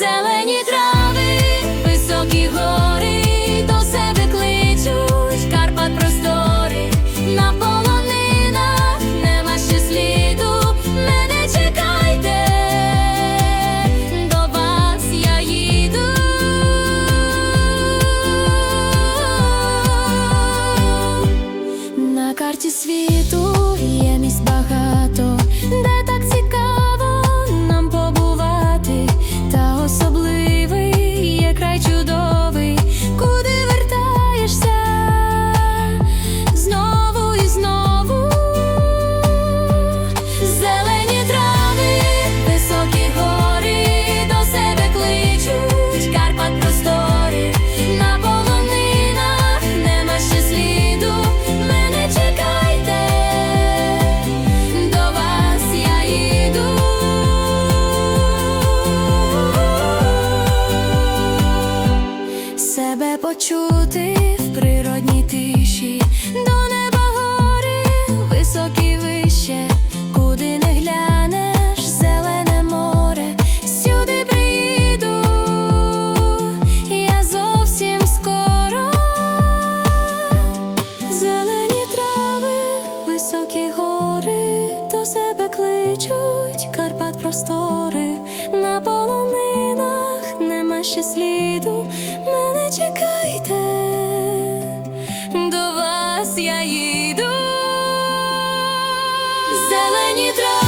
Зелені трави, високі гори, до себе кличуть, Карпат простори, на полонинах нема ще сліду, мене чекайте, до вас я їду. На карті світу door. Почути в природній тиші, до неба гори, високі вище, куди не глянеш, зелене море, сюди приїду, я зовсім скоро. Зелені трави, високі гори, до себе кличуть, Карпат простори, на полонинах нема ще сліду, мене чекає. я їду, зелені трави.